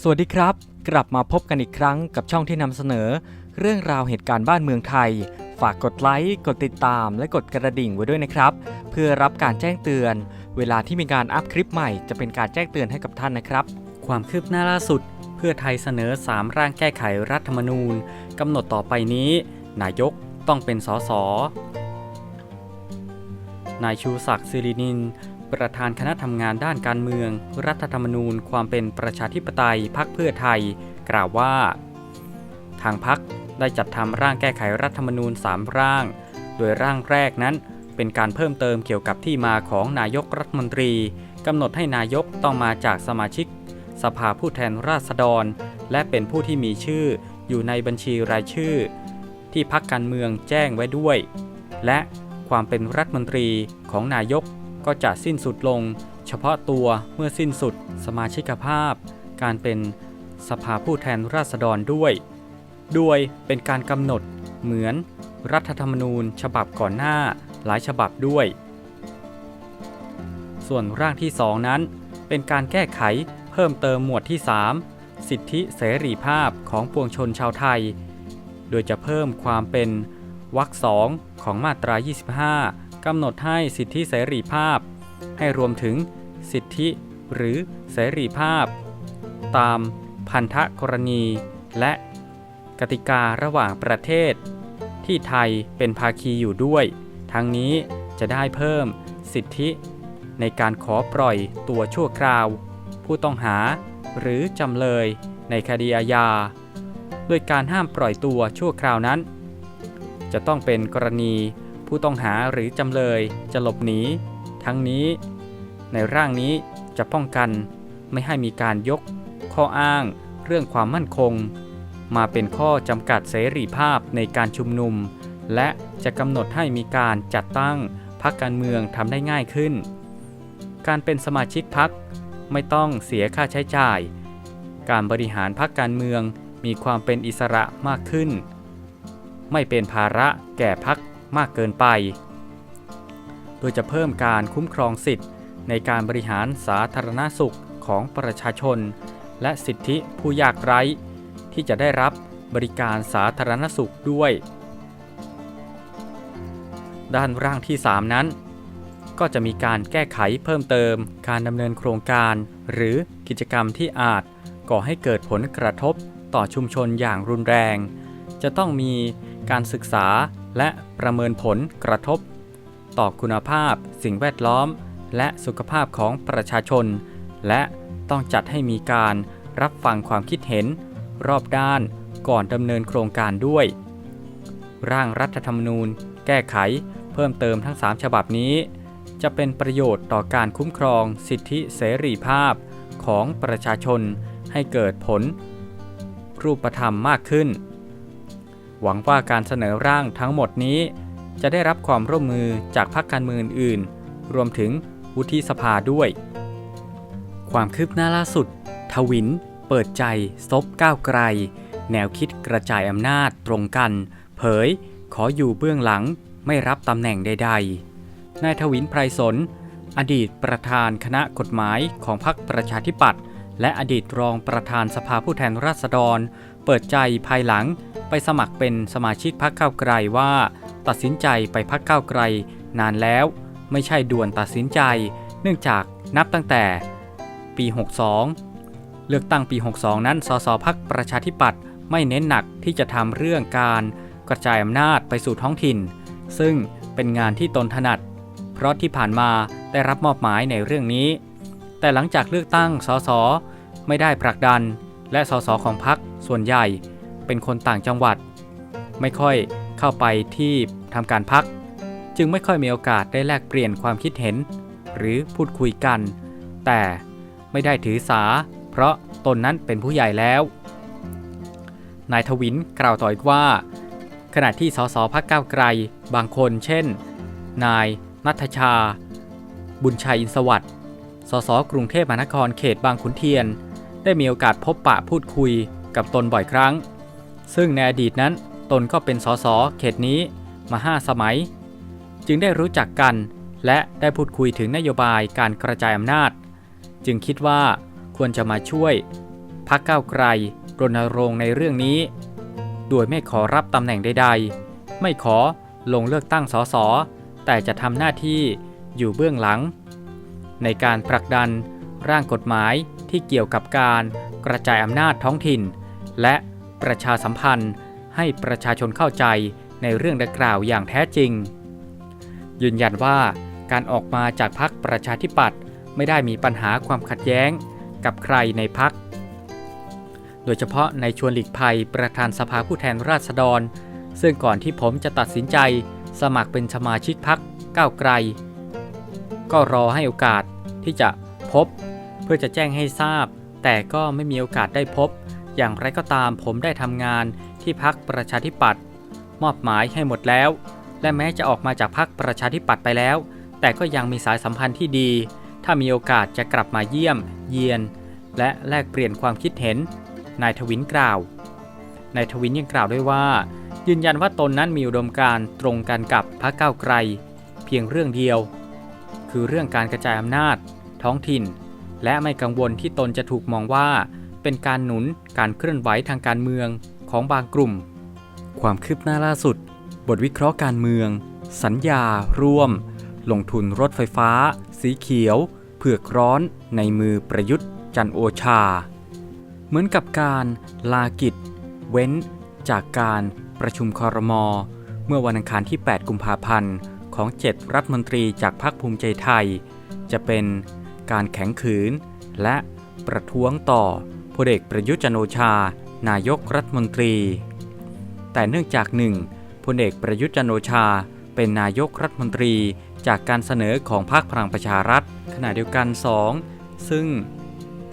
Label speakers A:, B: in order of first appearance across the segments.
A: สวัสดีครับ กลับมาพบกันอีกครั้งกับช่องที่นำเสนอ เรื่องราวเหตุการณ์บ้านเมืองไทย ฝากกดไลค์กดติดตาม และกดกระดิ่งไว้ด้วยนะครับ เพื่อรับการแจ้งเตือน เวลาที่มีการอัพคลิปใหม่จะเป็นการแจ้งเตือนให้กับท่านนะครับ ความคืบหน้าล่าสุด เพื่อไทยเสนอ 3 ร่างแก้ไขรัฐธรรมนูญกำหนดต่อไปนี้ นายกต้องเป็นสสนายชูศักดิ์สิรินิน ประธานคณะทำงานด้านการเมือง รัฐธรรมนูญ ความเป็นประชาธิปไตยพักเพื่อไทย กล่าวว่า ทางพักได้จัดทำร่างแก้ไขรัฐธรรมนูญ 3 ร่าง โดยร่างแรกนั้นเป็นการเพิ่มเติมเกี่ยวกับที่มาของนายกรัฐมนตรีกำหนดให้นายกต้องมาจากสมาชิก สภาผู้แทนราษฎร และเป็นผู้ที่มีชื่ออยู่ในบัญชีรายชื่อ ที่พักการเมืองแจ้งไว้ด้วย และความเป็นรัฐมนตรีของนายก ก็จะสิ้นสุดลง เฉพาะตัวเมื่อสิ้นสุดสมาชิกภาพ การเป็นสภาผู้แทนราษฎรด้วยด้วยเป็นการกำหนดเหมือนรัฐธรรมนูญฉบับก่อนหน้าหลายฉบับด้วย ส่วนร่างที่ 2 นั้น เป็นการแก้ไขเพิ่มเติมหมวดที่ 3 สิทธิเสรีภาพของปวงชนชาวไทย โดยจะเพิ่มความเป็นวรรคสองของมาตรา 25 กำหนดให้สิทธิเสรีภาพ ให้รวมถึงสิทธิหรือเสรีภาพ ตามพันธกรณี และกติการะหว่างประเทศ ที่ไทยเป็นภาคีอยู่ด้วย ทั้งนี้จะได้เพิ่มสิทธิ ในการขอปล่อยตัวชั่วคราว ผู้ต้องหาหรือจำเลยในคดีอาญาโดยการห้ามปล่อยตัวชั่วคราวนั้น จะต้องเป็นกรณี ผู้ต้องหาหรือจำเลยจะหลบหนี ทั้งนี้ ในร่างนี้จะป้องกันไม่ให้มีการยกข้ออ้างเรื่องความมั่นคง มาเป็นข้อจำกัดเสรีภาพในการชุมนุม และจะกำหนดให้มีการจัดตั้งพรรคการเมืองทำได้ง่ายขึ้น การเป็นสมาชิกพรรคไม่ต้องเสียค่าใช้จ่าย การบริหารพรรคการเมืองมีความเป็นอิสระมากขึ้น ไม่เป็นภาระแก่พรรค มากเกินไป โดยจะเพิ่มการคุ้มครองสิทธิ์ ในการบริหารสาธารณสุขของประชาชน และสิทธิผู้ยากไร้ ที่จะได้รับบริการสาธารณสุขด้วย ด้านร่างที่ 3 นั้น ก็จะมีการแก้ไขเพิ่มเติม การดำเนินโครงการ หรือกิจกรรมที่อาจก่อให้เกิดผลกระทบต่อชุมชนอย่างรุนแรง จะต้องมีการศึกษา และประเมินผลกระทบ ต่อคุณภาพ สิ่งแวดล้อม และสุขภาพของประชาชน และต้องจัดให้มีการรับฟังความคิดเห็น รอบด้านก่อนดำเนินโครงการด้วย ร่างรัฐธรรมนูญ แก้ไข เพิ่มเติมทั้ง 3 ฉบับนี้ จะเป็นประโยชน์ต่อการคุ้มครองสิทธิเสรีภาพของประชาชนให้เกิดผล รูปธรรมมากขึ้น หวังว่าการเสนอร่างทั้งหมดนี้ จะได้รับความร่วมมือจากพรรคการเมืองอื่น รวมถึงวุฒิสภาด้วย ความคืบหน้าล่าสุด ทวิน เปิดใจซบก้าวไกล แนวคิดกระจายอำนาจตรงกัน เผย ขออยู่เบื้องหลังไม่รับตำแหน่งใด ๆ นายทวินไพรสน อดีตประธานคณะกฎหมายของพรรคประชาธิปัตย์และอดีตรองประธานสภาผู้แทนราษฎร เปิดใจภายหลังไปสมัครเป็นสมาชิกพรรคก้าวไกลว่า ตัดสินใจไปพรรคก้าวไกล นานแล้ว ไม่ใช่ด่วนตัดสินใจ เนื่องจากนับตั้งแต่ ปี 62 เลือกตั้งปี 62 นั้นสสพักประชาธิปัตย์ไม่เน้นหนักที่จะทำเรื่องการกระจายอำนาจไปสู่ท้องถิ่น ซึ่งเป็นงานที่ตนถนัด เพราะที่ผ่านมาได้รับมอบหมายในเรื่องนี้ แต่หลังจากเลือกตั้งสสไม่ได้ผลักดัน และสสของพักส่วนใหญ่เป็นคนต่างจังหวัด ไม่ค่อยเข้าไปที่ทำการพัก จึงไม่ค่อยมีโอกาสได้แลกเปลี่ยนความคิดเห็น หรือพูดคุยกัน แต่ไม่ได้ถือสา เพราะตนนั้นเป็นผู้ใหญ่แล้ว นายทวินกล่าวต่ออีกว่า ขณะที่สสพักก้าวไกลบางคนเช่น นายนัทชา บุญชัยอินสวัสดิ์สสกรุงเทพมหานครเขตบางขุนเทียน ได้มีโอกาสพบปะพูดคุยกับตนบ่อยครั้ง ซึ่งในอดีตนั้นตนก็เป็นสสเขตนี้มาห้าสมัย จึงได้รู้จักกันและได้พูดคุยถึงนโยบายการกระจายอำนาจ จึงคิดว่าควรจะมาช่วยพักเก้าไกลรณรงค์ในเรื่องนี้ โดยไม่ขอรับตำแหน่งใดๆ ไม่ขอลงเลือกตั้งสสแต่จะทำหน้าที่อยู่เบื้องหลัง ในการผลักดันร่างกฎหมาย ที่เกี่ยวกับการกระจายอำนาจท้องถิ่น และประชาสัมพันธ์ให้ประชาชนเข้าใจในเรื่องดังกล่าวอย่างแท้จริง ยืนยันว่าการออกมาจากพรรคประชาธิปัตย์ไม่ได้มีปัญหาความขัดแย้งกับใครในพรรคโดยเฉพาะในชวนหลีกภัยประธานสภาผู้แทนราษฎร ซึ่งก่อนที่ผมจะตัดสินใจสมัครเป็นสมาชิกพรรคก้าวไกล ก็รอให้โอกาสที่จะพบ เพื่อจะแจ้งให้ทราบ แต่ก็ไม่มีโอกาสได้พบ อย่างไรก็ตามผมได้ทำงานที่พักประชาธิปัตย์มอบหมายให้หมดแล้ว และแม้จะออกมาจากพักประชาธิปัตย์ไปแล้ว แต่ก็ยังมีสายสัมพันธ์ที่ดี ถ้ามีโอกาสจะกลับมาเยี่ยม เยียน และแลกเปลี่ยนความคิดเห็น นายทวินกล่าวนายทวินยังกล่าวด้วยว่า ยืนยันว่าตนนั้นมีอุดมการณ์ตรงกันกับพรรคก้าวไกล เพียงเรื่องเดียว คือเรื่องการกระจายอำนาจ ท้องถิ่น และไม่กังวลที่ตนจะถูกมองว่า เป็นการหนุนการเคลื่อนไหวทางการเมืองของบางกลุ่ม ความคืบหน้าล่าสุด บทวิเคราะห์การเมือง สัญญา ร่วม ลงทุนรถไฟฟ้า สีเขียวเผือกร้อนในมือประยุทธ์ จันโอชา เหมือนกับการลากิจ เว้น จากการประชุมคอรมอเมื่อวันอังคารที่ 8 กุมภาพันธ์ของ 7 รัฐมนตรีจากพรรคภูมิใจไทย จะเป็น การแข็งขืน และประท้วงต่อพลเอกประยุทธ์จันโอชา นายกรัฐมนตรี แต่เนื่องจากหนึ่งพลเอกประยุทธ์จันโอชา เป็นนายกรัฐมนตรีจากการเสนอของพรรคพลังประชารัฐ ขณะเดียวกัน 2. ซึ่ง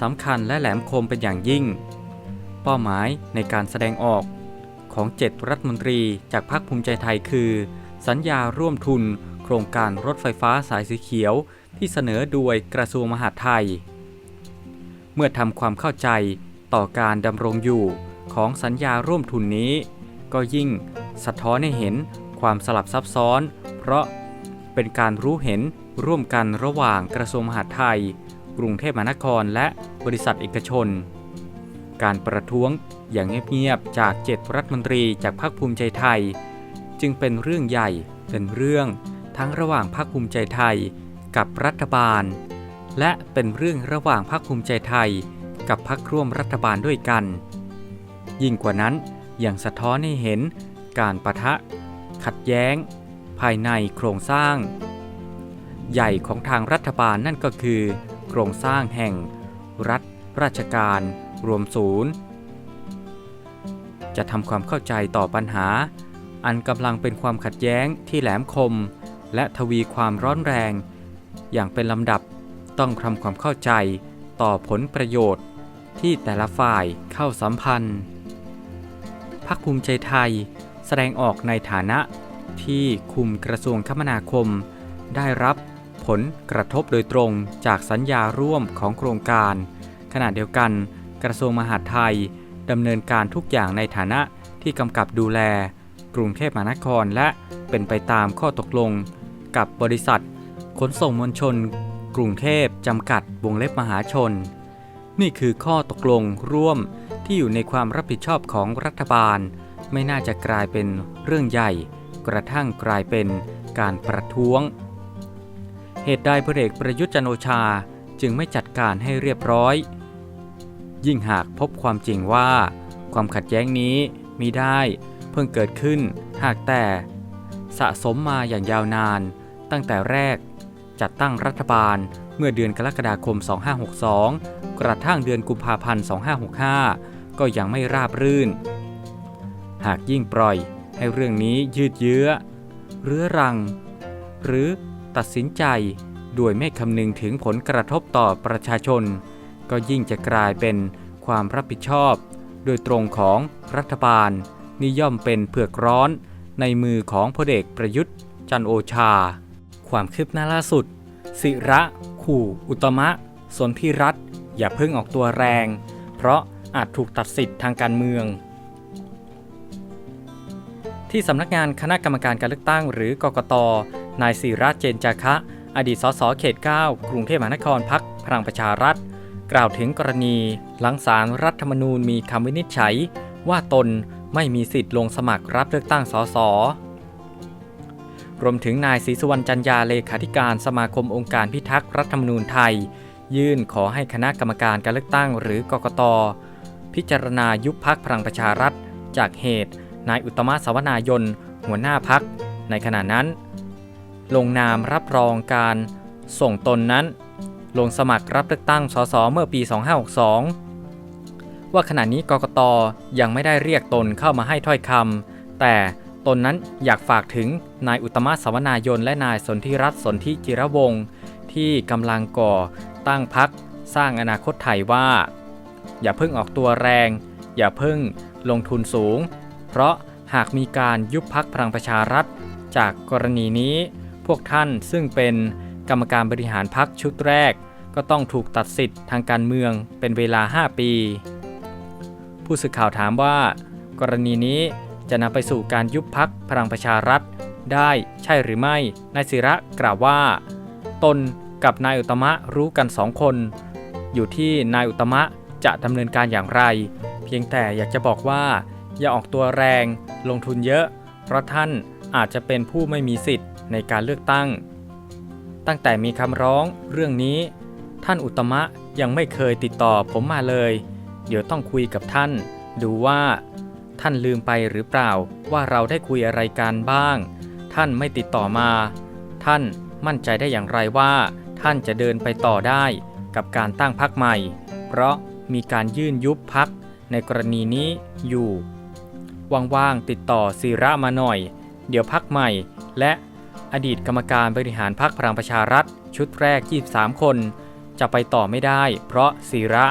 A: สำคัญและแหลมคมเป็นอย่างยิ่ง เป้าหมายในการแสดงออกของ 7 รัฐมนตรีจากพรรคภูมิใจไทยคือ สัญญาร่วมทุน โครงการรถไฟฟ้าสายสีเขียว ที่เสนอโดยกระทรวงมหาดไทย เมื่อทำความเข้าใจต่อการดำรงอยู่ของสัญญาร่วมทุนนี้ ก็ยิ่งสะท้อนให้เห็นความสลับซับซ้อน เพราะเป็นการรู้เห็นร่วมกันระหว่างกระทรวงมหาดไทย กรุงเทพมหานครและบริษัทเอกชน การประท้วงอย่างเงียบๆจากเจ็ดรัฐมนตรีจากพรรคภูมิใจไทย จึงเป็นเรื่องใหญ่เป็นเรื่องทั้งระหว่างพรรคภูมิใจไทย กับรัฐบาล และเป็นเรื่องระหว่างพรรคภูมิใจไทย กับพรรคร่วมรัฐบาลด้วยกัน ยิ่งกว่านั้นยังสะท้อนให้เห็นการประทะ ขัดแย้ง ภายในโครงสร้าง ใหญ่ของทางรัฐบาลนั่นก็คือ โครงสร้างแห่ง รัฐ ราชการ รวมศูนย์ จะทำความเข้าใจต่อปัญหา อันกำลังเป็นความขัดแย้งที่แหลมคม และทวีความร้อนแรง อย่างเป็นลำดับต้องทำความเข้าใจต่อผลประโยชน์ที่แต่ละฝ่ายเข้าสัมพันธ์พรรคภูมิใจไทยแสดงออกในฐานะที่คุมกระทรวงคมนาคม ได้รับผลกระทบโดยตรงจากสัญญาร่วมของโครงการ ขณะเดียวกัน กระทรวงมหาดไทยดำเนินการทุกอย่างในฐานะที่กำกับดูแล กรุงเทพมหานครและเป็นไปตามข้อตกลง กับบริษัท ขนส่งมวลชน กรุงเทพจำกัดวงเล็บมหาชน นี่คือข้อตกลงร่วมที่อยู่ในความรับผิดชอบของรัฐบาล ไม่น่าจะกลายเป็นเรื่องใหญ่ กระทั่งกลายเป็นการประท้วง เหตุใดพลเอกประยุทธ์จันโอชาจึงไม่จัดการให้เรียบร้อย ยิ่งหากพบความจริงว่า ความขัดแย้งนี้มีได้เพิ่งเกิดขึ้นหากแต่ สะสมมาอย่างยาวนาน ตั้งแต่แรก จัดตั้งรัฐบาล เมื่อเดือนกรกฎาคม 2562 กระทั่งเดือนกุมภาพันธ์ 2565 ก็ยังไม่ราบรื่น หากยิ่งปล่อยให้เรื่องนี้ยืดเยื้อ เรื้อรัง หรือตัดสินใจโดยไม่คำนึงถึงผลกระทบต่อประชาชน ก็ยิ่งจะกลายเป็นความรับผิดชอบ โดยตรงของรัฐบาลนี่ย่อมเป็นเผือกร้อนในมือของพลเอกประยุทธ์จันโอชา ความคืบหน้าล่าสุดศิระ ขู่ อุตมะ สนธิรัตอย่าเพิ่งออกตัวแรง เพราะอาจถูกตัดสิทธิ์ทางการเมือง ที่สำนักงานคณะกรรมการการเลือกตั้งหรือกกต นายศิระเจนจาคะ อดีตสสเขต 9 กรุงเทพมหานครพักพลังประชารัฐ กล่าวถึงกรณี หลังสารรัฐธรรมนูญมีคำวินิจฉัย ว่าตนไม่มีสิทธิ์ลงสมัครรับเลือกตั้งสส รวมถึงนายศรีสุวรรณจันยาเลขาธิการสมาคมองค์การพิทักษ์รัฐธรรมนูญไทย ยื่นขอให้คณะกรรมการการเลือกตั้งหรือกกต พิจารณายุบพักพลังประชารัฐ จากเหตุ นายอุตมะสวนายน หัวหน้าพัก ในขณะนั้น ลงนามรับรองการส่งตนนั้น ลงสมัครรับเลือกตั้งสสเมื่อปี 2562 ว่าขณะนี้กกตยังไม่ได้เรียกตนเข้ามาให้ถ้อยคำแต่ ตนนั้นอยากฝากถึงนายอุตมะสวนายนและนายสนธิรัตน์สนธิจิรวงศ์ที่กำลังก่อตั้งพักสร้างอนาคตไทยว่า อย่าเพิ่งออกตัวแรง อย่าเพิ่งลงทุนสูง เพราะหากมีการยุบพักพลังประชารัฐ จากกรณีนี้ พวกท่านซึ่งเป็นกรรมการบริหารพักชุดแรก ก็ต้องถูกตัดสิทธิ์ทางการเมืองเป็นเวลา 5 ปี ผู้สื่อข่าวถามว่า กรณีนี้ จะนำไปสู่การยุบพักพลังประชารัฐ ได้ใช่หรือไม่ นายศิระกล่าวว่า ตนกับนายอุตมะรู้กันสองคน อยู่ที่นายอุตมะจะดำเนินการอย่างไร เพียงแต่อยากจะบอกว่า อย่าออกตัวแรงลงทุนเยอะ เพราะท่านอาจจะเป็นผู้ไม่มีสิทธิ์ในการเลือกตั้ง ตั้งแต่มีคำร้องเรื่องนี้ ท่านอุตมะยังไม่เคยติดต่อผมมาเลย เดี๋ยวต้องคุยกับท่าน ดูว่า ท่านลืมไปหรือเปล่าว่าเราได้คุยอะไรกันบ้าง ท่านไม่ติดต่อมา ท่านมั่นใจได้อย่างไรว่า ท่านจะเดินไปต่อได้กับการตั้งพักใหม่ เพราะมีการยื่นยุบพักในกรณีนี้อยู่ ว่างๆติดต่อศิระมาหน่อย เดี๋ยวพักใหม่ และอดีตกรรมการบริหารพักพลังประชารัฐ ชุดแรก 23 คน จะไปต่อไม่ได้ เพราะศิระ